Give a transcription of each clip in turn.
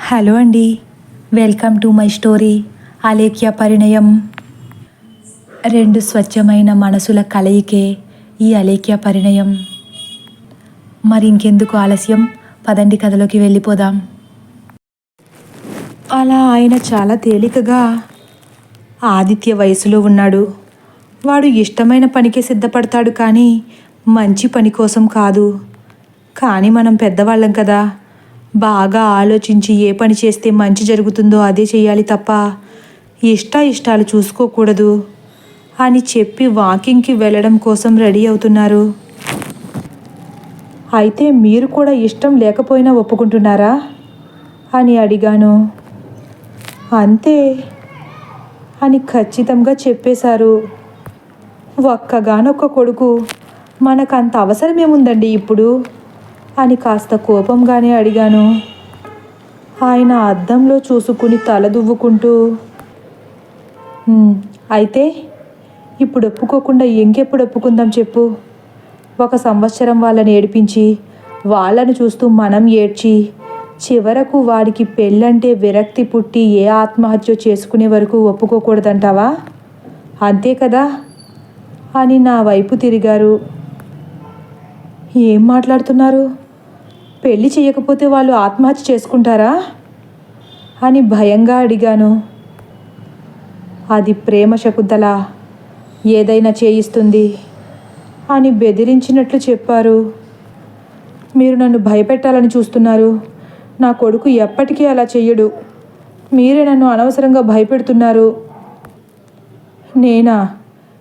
Hello అండి. Welcome to my story Alekhya పరిణయం. రెండు స్వచ్ఛమైన మనసుల కలయికే ఈ అలేఖ్య పరిణయం. మరి ఇంకెందుకు ఆలస్యం? పదండి కథలోకి వెళ్ళిపోదాం. అలా ఆయన చాలా తేలికగా ఆదిత్య వయసులో ఉన్నాడు. వాడు ఇష్టమైన పనికే సిద్ధపడతాడు కానీ మంచి పని కోసం కాదు. కానీ మనం పెద్దవాళ్ళం కదా. బాగా ఆలోచించి ఏ పని చేస్తే మంచి జరుగుతుందో అదే చేయాలి తప్ప ఇష్ట ఇష్టాలు చూసుకోకూడదు అని చెప్పి వాకింగ్కి వెళ్ళడం కోసం రెడీ అవుతున్నారు. అయితే మీరు కూడా ఇష్టం లేకపోయినా ఒప్పుకుంటున్నారా? అని అడిగాను. అంతే అని ఖచ్చితంగా చెప్పేశారు. ఒక్కగానొక్క కొడుకు మనకంత అవసరమేముందండి ఇప్పుడు? అని కాస్త కోపంగానే అడిగాను. ఆయన అద్దంలో చూసుకుని తల దువ్వుకుంటూ అయితే ఇప్పుడు ఒప్పుకోకుండా ఇంకెప్పుడు ఒప్పుకుందాం చెప్పు. ఒక సంవత్సరం వాళ్ళని ఏడిపించి వాళ్ళను చూస్తూ మనం ఏడ్చి చివరకు వాడికి పెళ్ళంటే విరక్తి పుట్టి ఏ ఆత్మహత్య చేసుకునే వరకు ఒప్పుకోకూడదంటావా? అంతే కదా? అని నా వైపు తిరిగారు. ఏం మాట్లాడుతున్నారు? పెళ్ళి చేయకపోతే వాళ్ళు ఆత్మహత్య చేసుకుంటారా? అని భయంగా అడిగాను. అది ప్రేమ శకుంతల ఏదైనా చేయిస్తుంది అని బెదిరించినట్లు చెప్పారు. మీరు నన్ను భయపెట్టాలని చూస్తున్నారు. నా కొడుకు ఎప్పటికీ అలా చెయ్యడు. మీరే నన్ను అనవసరంగా భయపెడుతున్నారు. నేనా?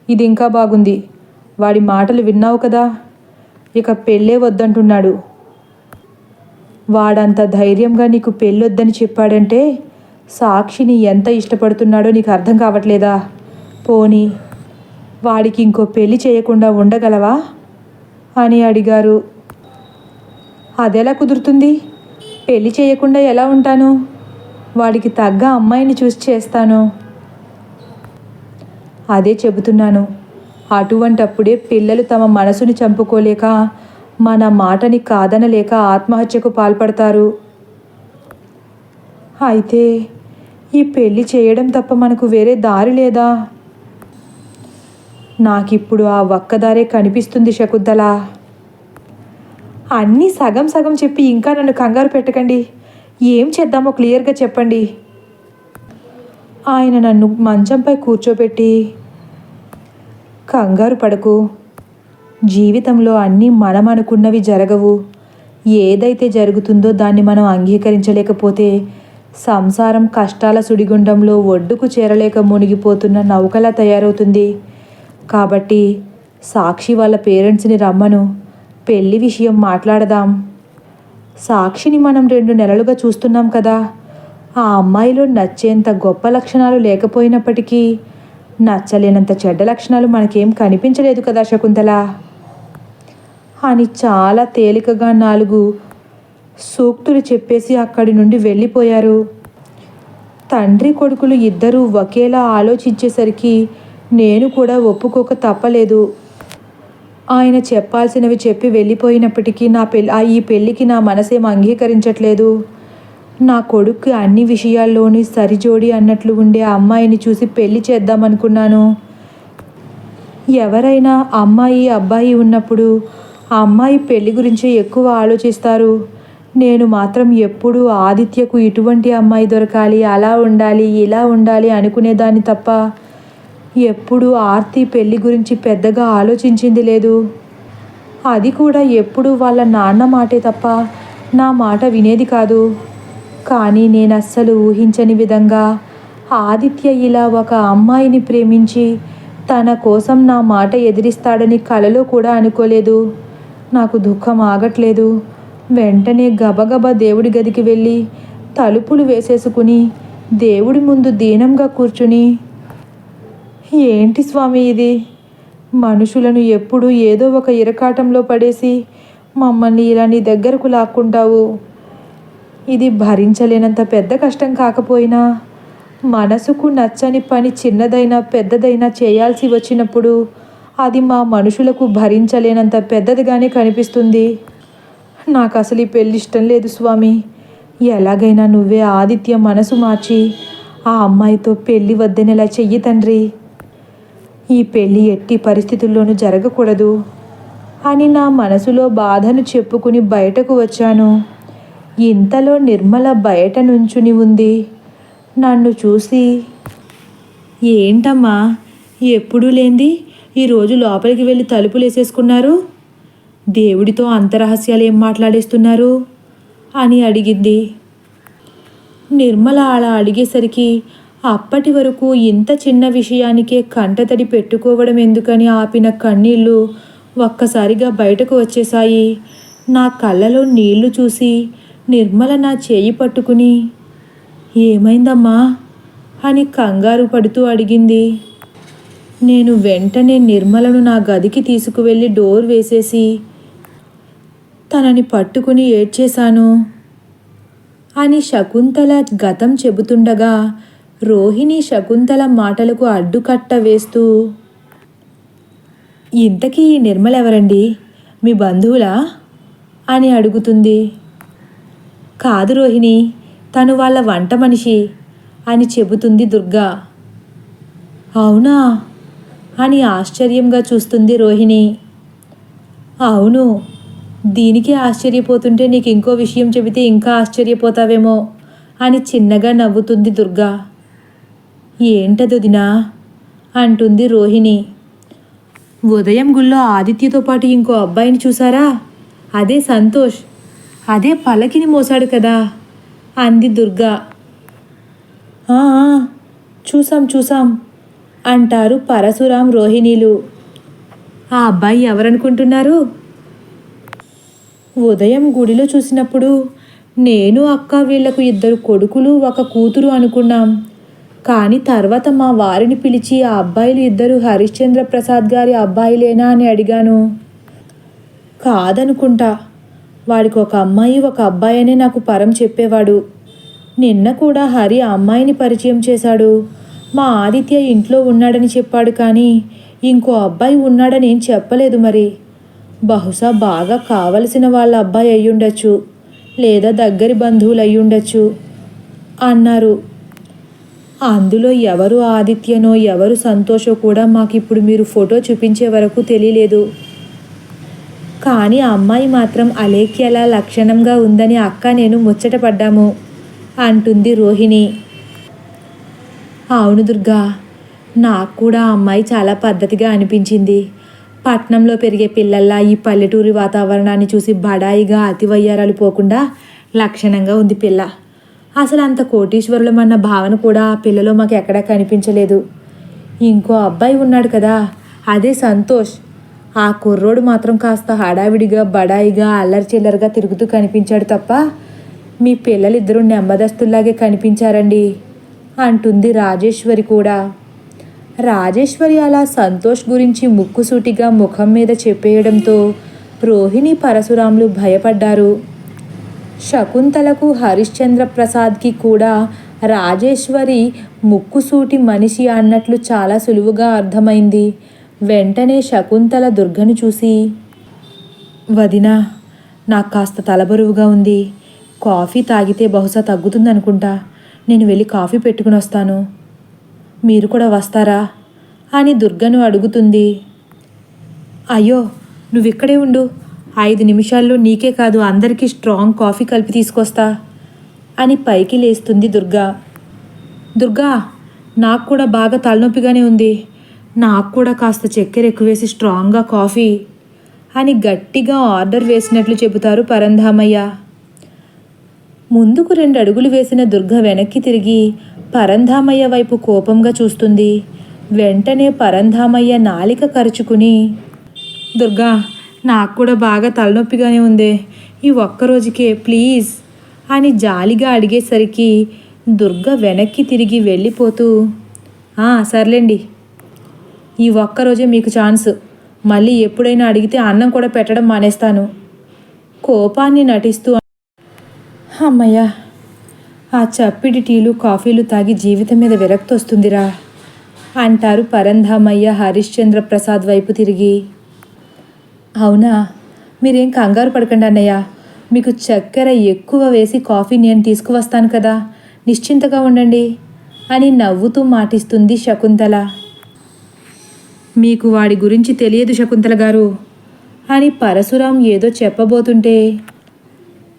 ఇది ఇంకా బాగుంది. వాడి మాటలు విన్నావు కదా. ఇక పెళ్ళే వద్దంటున్నాడు. వాడంత ధైర్యంగా నీకు పెళ్ళొద్దని చెప్పాడంటే సాక్షిని ఎంత ఇష్టపడుతున్నాడో నీకు అర్థం కావట్లేదా? పోనీ వాడికి ఇంకో పెళ్ళి చేయకుండా ఉండగలవా? అని అడిగారు. అదెలా కుదురుతుంది? పెళ్ళి చేయకుండా ఎలా ఉంటాను? వాడికి తగ్గ అమ్మాయిని చూసి చేస్తాను. అదే చెబుతున్నాను. అటువంటప్పుడే పిల్లలు తమ మనసుని చంపుకోలేక మన మాటని కాదనలేక ఆత్మహత్యకు పాల్పడతారు. అయితే ఈ పెళ్ళి చేయడం తప్ప మనకు వేరే దారి లేదా? నాకిప్పుడు ఆ ఒక్కదారే కనిపిస్తుంది శకుంతల. అన్నీ సగం సగం చెప్పి ఇంకా నన్ను కంగారు పెట్టకండి. ఏం చేద్దామో క్లియర్గా చెప్పండి. ఆయన నన్ను మంచంపై కూర్చోబెట్టి కంగారు పడకు. జీవితంలో అన్నీ మనం అనుకున్నవి జరగవు. ఏదైతే జరుగుతుందో దాన్ని మనం అంగీకరించలేకపోతే సంసారం కష్టాల సుడిగుండంలో ఒడ్డుకు చేరలేక మునిగిపోతున్న నౌకలా తయారవుతుంది. కాబట్టి సాక్షి వాళ్ళ పేరెంట్స్ని రమ్మను. పెళ్ళి విషయం మాట్లాడదాం. సాక్షిని మనం రెండు నెలలుగా చూస్తున్నాం కదా. ఆ అమ్మాయిలో నచ్చేంత గొప్ప లక్షణాలు లేకపోయినప్పటికీ నచ్చలేనంత చెడ్డ లక్షణాలు మనకేం కనిపించలేదు కదా శకుంతల. అని చాలా తేలికగా నాలుగు సూక్తులు చెప్పేసి అక్కడి నుండి వెళ్ళిపోయారు. తండ్రి కొడుకులు ఇద్దరూ ఒకేలా ఆలోచించేసరికి నేను కూడా ఒప్పుకోక తప్పలేదు. ఆయన చెప్పాల్సినవి చెప్పి వెళ్ళిపోయినప్పటికీ నా పెళ్ళి ఆ ఈ పెళ్ళికి నా మనసేం అంగీకరించట్లేదు. నా కొడుకు అన్ని విషయాల్లోని సరిజోడి అన్నట్లు ఉండే అమ్మాయిని చూసి పెళ్ళి చేద్దామనుకున్నాను. ఎవరైనా అమ్మాయి అబ్బాయి ఉన్నప్పుడు ఆ అమ్మాయి పెళ్ళి గురించే ఎక్కువ ఆలోచిస్తారు. నేను మాత్రం ఎప్పుడూ ఆదిత్యకు ఇటువంటి అమ్మాయి దొరకాలి అలా ఉండాలి ఇలా ఉండాలి అనుకునేదాన్ని తప్ప ఎప్పుడు ఆర్తి పెళ్ళి గురించి పెద్దగా ఆలోచించింది లేదు. అది కూడా ఎప్పుడు వాళ్ళ నాన్న మాటే తప్ప నా మాట వినేది కాదు. కానీ నేను అస్సలు ఊహించని విధంగా ఆదిత్య ఇలా ఒక అమ్మాయిని ప్రేమించి తన కోసం నా మాట ఎదిరిస్తాడని కలలో కూడా అనుకోలేదు. నాకు దుఃఖం ఆగట్లేదు. వెంటనే గబగబా దేవుడి గదికి వెళ్ళి తలుపులు వేసేసుకుని దేవుడి ముందు దీనంగా కూర్చుని ఏంటి స్వామి ఇది? మనుషులను ఎప్పుడూ ఏదో ఒక ఇరకాటంలో పడేసి మమ్మల్ని ఇలా నీ దగ్గరకు లాక్కుంటావు. ఇది భరించలేనంత పెద్ద కష్టం కాకపోయినా మనసుకు నచ్చని పని చిన్నదైనా పెద్దదైనా చేయాల్సి వచ్చినప్పుడు అది మా మనుషులకు భరించలేనంత పెద్దదిగానే కనిపిస్తుంది. నాకు అసలు ఈ పెళ్ళి ఇష్టం లేదు స్వామి. ఎలాగైనా నువ్వే ఆదిత్య మనసు మార్చి ఆ అమ్మాయితో పెళ్ళి వద్దనేలా చెయ్యి తండ్రి. ఈ పెళ్ళి ఎట్టి పరిస్థితుల్లోనూ జరగకూడదు అని నా మనసులో బాధను చెప్పుకుని బయటకు వచ్చాను. ఇంతలో నిర్మల బయట నుంచుని ఉంది. నన్ను చూసి ఏంటమ్మా? ఎప్పుడూ లేంది ఈరోజు లోపలికి వెళ్ళి తలుపులు వేసేసుకున్నారు. దేవుడితో అంతరహస్యాలు ఏం మాట్లాడేస్తున్నారు? అని అడిగింది. నిర్మల అలా అడిగేసరికి అప్పటి వరకు ఇంత చిన్న విషయానికే కంటతడి పెట్టుకోవడం ఎందుకని ఆపిన కన్నీళ్ళు ఒక్కసారిగా బయటకు వచ్చేశాయి. నా కళ్ళలో నీళ్ళు చూసి నిర్మల నా చేయి పట్టుకుని ఏమైందమ్మా? అని కంగారు పడుతూ అడిగింది. నేను వెంటనే నిర్మలను నా గదికి తీసుకువెళ్ళి డోర్ వేసేసి తనని పట్టుకుని ఏడ్చేశాను. అని శకుంతల గతం చెబుతుండగా రోహిణి శకుంతల మాటలకు అడ్డుకట్ట వేస్తూ ఇంతకీ ఈ నిర్మలెవరండి మీ బంధువులా? అని అడుగుతుంది. కాదు రోహిణి తను వాళ్ళ వంట మనిషి అని చెబుతుంది దుర్గా. అవునా? అని ఆశ్చర్యంగా చూస్తుంది రోహిణి. అవును దీనికి ఆశ్చర్యపోతుంటే నీకు ఇంకో విషయం చెబితే ఇంకా ఆశ్చర్యపోతావేమో అని చిన్నగా నవ్వుతుంది దుర్గా. ఏంటదుదినా అంటుంది రోహిణి. ఉదయం గుళ్ళో ఆదిత్యతో పాటు ఇంకో అబ్బాయిని చూసారా? అదే సంతోష్ అదే పలకిని మోసాడు కదా అంది దుర్గా. చూసాం చూసాం. అంటారు పరశురాం రోహిణీలు. ఆ అబ్బాయి ఎవరనుకుంటున్నారు? ఉదయం గుడిలో చూసినప్పుడు నేను అక్క వీళ్ళకు ఇద్దరు కొడుకులు ఒక కూతురు అనుకున్నాం. కానీ తర్వాత మా వారిని పిలిచి ఆ అబ్బాయిలు ఇద్దరు హరిశ్చంద్ర ప్రసాద్ గారి అబ్బాయిలేనా అని అడిగాను. కాదనుకుంటా. వాడికి ఒక అమ్మాయి ఒక అబ్బాయి అనే నాకు పరం చెప్పేవాడు. నిన్న కూడా హరి ఆ అమ్మాయిని పరిచయం చేశాడు. మా ఆదిత్య ఇంట్లో ఉన్నాడని చెప్పాడు కానీ ఇంకో అబ్బాయి ఉన్నాడని ఏం చెప్పలేదు మరి. బహుశా బాగా కావలసిన వాళ్ళ అబ్బాయి అయ్యుండొచ్చు లేదా దగ్గరి బంధువులు అయ్యుండొచ్చు అన్నారు. అందులో ఎవరు ఆదిత్యనో ఎవరు సంతోషో కూడా మాకు ఇప్పుడు మీరు ఫోటో చూపించే వరకు తెలియలేదు. కానీ ఆ అమ్మాయి మాత్రం అలేఖ్యలా లక్షణంగా ఉందని అక్క నేను ముచ్చటపడ్డాము అంటుంది రోహిణి. అవును దుర్గా. నాకు కూడా అమ్మాయి చాలా పద్ధతిగా అనిపించింది. పట్నంలో పెరిగే పిల్లల్లా ఈ పల్లెటూరి వాతావరణాన్ని చూసి బడాయిగా అతివయ్యారాలు పోకుండా లక్షణంగా ఉంది పిల్ల. అసలు అంత కోటీశ్వరులమన్న భావన కూడా ఆ పిల్లలో మాకు ఎక్కడా కనిపించలేదు. ఇంకో అబ్బాయి ఉన్నాడు కదా అదే సంతోష్. ఆ కుర్రోడు మాత్రం కాస్త హడావిడిగా బడాయిగా అల్లరి చిల్లరగా తిరుగుతూ కనిపించాడు తప్ప మీ పిల్లలిద్దరూ నెమ్మదస్తుల్లాగే కనిపించారండి. అంటుంది రాజేశ్వరి కూడా. రాజేశ్వరి అలా సంతోష్ గురించి ముక్కుసూటిగా ముఖం మీద చెప్పేయడంతో రోహిణి పరశురాములు భయపడ్డారు. శకుంతలకు హరిశ్చంద్ర ప్రసాద్కి కూడా రాజేశ్వరి ముక్కుసూటి మనిషి అన్నట్లు చాలా సులువుగా అర్థమైంది. వెంటనే శకుంతల దుర్గను చూసి వదినా నాకు కాస్త తలబరువుగా ఉంది. కాఫీ తాగితే బహుశా తగ్గుతుందనుకుంటా. నేను వెళ్ళి కాఫీ పెట్టుకుని వస్తాను. మీరు కూడా వస్తారా? అని దుర్గను అడుగుతుంది. అయ్యో నువ్వు ఇక్కడే ఉండు. ఐదు నిమిషాల్లో నీకే కాదు అందరికీ స్ట్రాంగ్ కాఫీ కలిపి తీసుకొస్తా అని పైకి లేస్తుంది దుర్గా. దుర్గా నాకు కూడా బాగా తలనొప్పిగానే ఉంది. నాకు కూడా కాస్త చక్కెర ఎక్కువేసి స్ట్రాంగ్గా కాఫీ అని గట్టిగా ఆర్డర్ వేసినట్లు చెబుతారు పరంధామయ్య. ముందుకు రెండు అడుగులు వేసిన దుర్గ వెనక్కి తిరిగి పరంధామయ్య వైపు కోపంగా చూస్తుంది. వెంటనే పరంధామయ్య నాలిక కరుచుకుని దుర్గా నాకు కూడా బాగా తలనొప్పిగానే ఉంది. ఈ ఒక్కరోజుకే ప్లీజ్ అని జాలిగా అడిగేసరికి దుర్గ వెనక్కి తిరిగి వెళ్ళిపోతూ "ఆ, సర్లేండి. ఈ ఒక్కరోజే మీకు ఛాన్స్. మళ్ళీ ఎప్పుడైనా అడిగితే అన్నం కూడా పెట్టడం మానేస్తాను. కోపాన్ని నటిస్తూ అమ్మయ్యా ఆ చప్పిడి టీలు కాఫీలు తాగి జీవితం మీద విరక్తి వస్తుందిరా అంటారు పరంధామయ్య హరిశ్చంద్ర ప్రసాద్ వైపు తిరిగి. అవునా? మీరేం కంగారు పడకండి అన్నయ్య మీకు చక్కెర ఎక్కువ వేసి కాఫీ నేను తీసుకువస్తాను కదా నిశ్చింతగా ఉండండి అని నవ్వుతూ మాటిస్తుంది శకుంతల. మీకు వాడి గురించి తెలియదు శకుంతల గారు అని పరశురాం ఏదో చెప్పబోతుంటే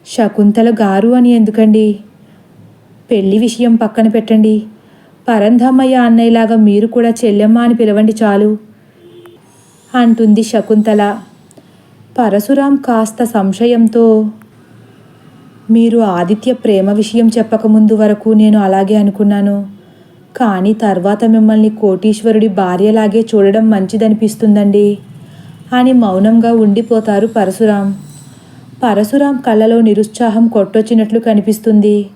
శకుంతల గారు అని ఎందుకండి? పెళ్ళి విషయం పక్కన పెట్టండి. పరంధమ్మయ్య అన్నయ్యలాగా మీరు కూడా చెల్లెమ్మ అని పిలవండి చాలు. అంటుంది శకుంతల. పరశురాం కాస్త సంశయంతో మీరు ఆదిత్య ప్రేమ విషయం చెప్పకముందు వరకు నేను అలాగే అనుకున్నాను. కానీ తర్వాత మిమ్మల్ని కోటీశ్వరుడి భార్యలాగే చూడడం మంచిదనిపిస్తుందండి అని మౌనంగా ఉండిపోతారు పరశురాం. పరశురాం కళ్ళలో నిరుత్సాహం కొట్టొచ్చినట్లు కనిపిస్తుంది.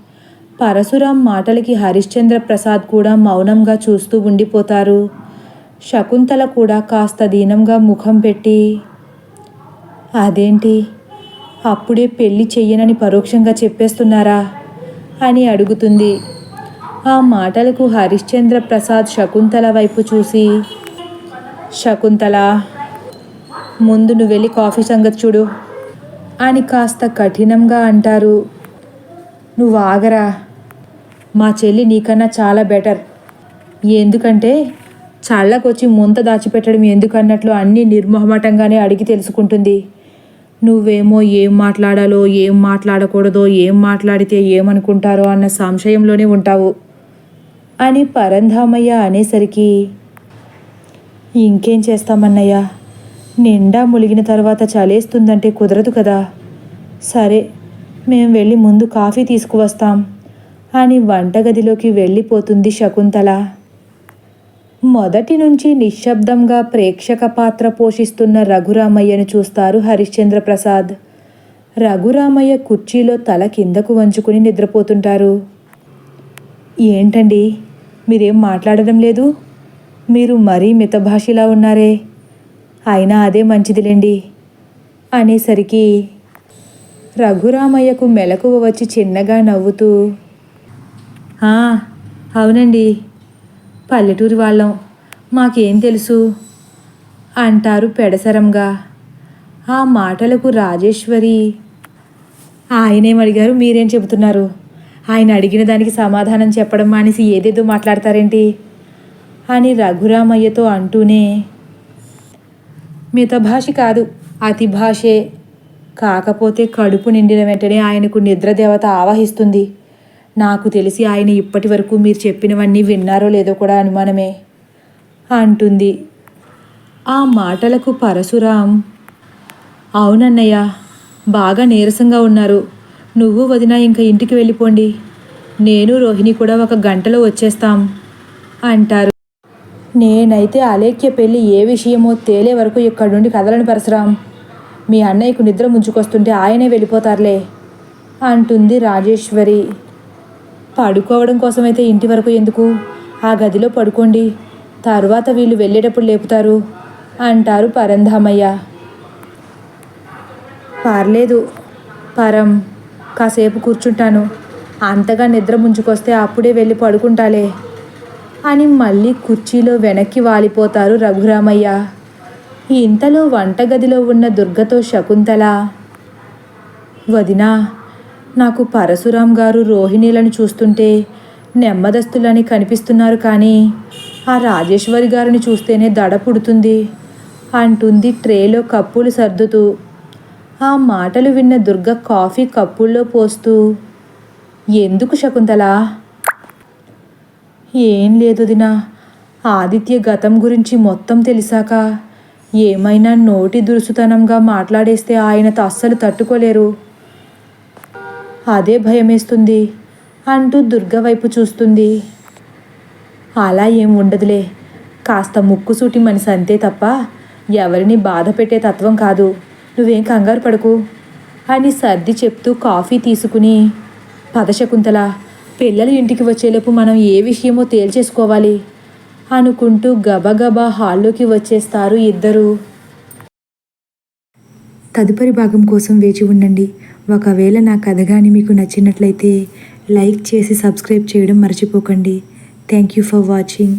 పరశురాం మాటలకి హరిశ్చంద్ర ప్రసాద్ కూడా మౌనంగా చూస్తూ ఉండిపోతారు. శకుంతల కూడా కాస్త దీనంగా ముఖం పెట్టి అదేంటి? అప్పుడే పెళ్ళి చెయ్యనని పరోక్షంగా చెప్పేస్తున్నారా? అని అడుగుతుంది. ఆ మాటలకు హరిశ్చంద్ర ప్రసాద్ శకుంతల వైపు చూసి శకుంతల ముందు నువ్వు వెళ్ళి కాఫీ సంగతి చూడు. అని కాస్త కఠినంగా అంటారు. నువ్వు ఆగరా. మా చెల్లి నీకన్నా చాలా బెటర్. ఎందుకంటే చల్లకొచ్చి ముంత దాచిపెట్టడం ఎందుకన్నట్లు అన్నీ నిర్మోహమాటంగానే అడిగి తెలుసుకుంటుంది. నువ్వేమో ఏం మాట్లాడాలో ఏం మాట్లాడకూడదో ఏం మాట్లాడితే ఏమనుకుంటారో అన్న సంశయంలోనే ఉంటావు అని పరంధామయ్య అనేసరికి ఇంకేం చేస్తామన్నయ్యా? నిండా ములిగిన తర్వాత చలేస్తుందంటే కుదరదు కదా. సరే మేం వెళ్ళి ముందు కాఫీ తీసుకువస్తాం. అని వంటగదిలోకి వెళ్ళిపోతుంది శకుంతల. మొదటి నుంచి నిశ్శబ్దంగా ప్రేక్షక పాత్ర పోషిస్తున్న రఘురామయ్యను చూస్తారు హరిశ్చంద్ర ప్రసాద్ రఘురామయ్య కుర్చీలో తల కిందకు వంచుకుని నిద్రపోతుంటారు. ఏంటండి మీరేం మాట్లాడడం లేదు? మీరు మరీ మితభాషిలా ఉన్నారే. అయినా అదే మంచిదిలేండి. అనేసరికి రఘురామయ్యకు మెలకువ వచ్చి చిన్నగా నవ్వుతూ అవునండి. పల్లెటూరి వాళ్ళం. మాకేం తెలుసు? అంటారు పెడసరంగా. ఆ మాటలకు రాజేశ్వరి ఆయనేం అడిగారు? మీరేం చెబుతున్నారు? ఆయన అడిగిన దానికి సమాధానం చెప్పడం మానేసి ఏదేదో మాట్లాడతారేంటి? అని రఘురామయ్యతో అంటూనే మితభాషి కాదు. అతి భాషే కాకపోతే కడుపు నిండిన వెంటనే ఆయనకు నిద్రదేవత ఆవహిస్తుంది. నాకు తెలిసి ఆయన ఇప్పటి వరకు మీరు చెప్పినవన్నీ విన్నారో లేదో కూడా అనుమానమే. అంటుంది. ఆ మాటలకు పరశురాం. అవునన్నయ్య బాగా నీరసంగా ఉన్నారు. నువ్వు వదిన ఇంకా ఇంటికి వెళ్ళిపోండి. నేను రోహిణి కూడా ఒక గంటలో వచ్చేస్తాం అంటారు. నేనైతే అలేఖ్య పెళ్ళి ఏ విషయమో తేలే వరకు ఇక్కడి నుండి కదలని పరశురాం. మీ అన్నయ్యకు నిద్ర ముంచుకొస్తుంటే ఆయనే వెళ్ళిపోతారులే అంటుంది రాజేశ్వరి. పడుకోవడం కోసమైతే ఇంటి వరకు ఎందుకు? ఆ గదిలో పడుకోండి తరువాత వీళ్ళు వెళ్ళేటప్పుడు లేపుతారు అంటారు పరంధామయ్య. పర్లేదు పరం కాసేపు కూర్చుంటాను. అంతగా నిద్ర ముంచుకొస్తే అప్పుడే వెళ్ళి పడుకుంటాలే. అని మళ్ళీ కుర్చీలో వెనక్కి వాలిపోతారు రఘురామయ్య. ఇంతలో వంటగదిలో ఉన్న దుర్గతో శకుంతల. వదినా నాకు పరశురాం గారు రోహిణీలను చూస్తుంటే నెమ్మదస్తులని కనిపిస్తున్నారు కానీ ఆ రాజేశ్వరి గారిని చూస్తేనే దడ పుడుతుంది అంటుంది ట్రేలో కప్పులు సర్దుతూ. ఆ మాటలు విన్న దుర్గ కాఫీ కప్పుల్లో పోస్తూ ఎందుకు శకుంతలా? ఏం లేదు దినా. ఆదిత్య గతం గురించి మొత్తం తెలిసాక ఏమైనా నోటి దురుసుతనంగా మాట్లాడేస్తే ఆయనతో అస్సలు తట్టుకోలేరు. అదే భయమేస్తుంది అంటూ దుర్గ వైపు చూస్తుంది. అలా ఏం ఉండదులే. కాస్త ముక్కుసూటి మనిషి అంతే తప్ప ఎవరిని బాధ పెట్టే తత్వం కాదు. నువ్వేం కంగారు పడకు అని సర్ది చెప్తూ కాఫీ తీసుకుని పదశకుంతల పిల్లలు ఇంటికి వచ్చేలోపు మనం ఏ విషయమో తేల్చేసుకోవాలి? అనుకుంటూ గబగబా హాల్లోకి వచ్చేస్తారు ఇద్దరు. తదుపరి భాగం కోసం వేచి ఉండండి. ఒకవేళ నా కథ కానీ మీకు నచ్చినట్లయితే లైక్ చేసి సబ్స్క్రైబ్ చేయడం మర్చిపోకండి. Thank you for watching.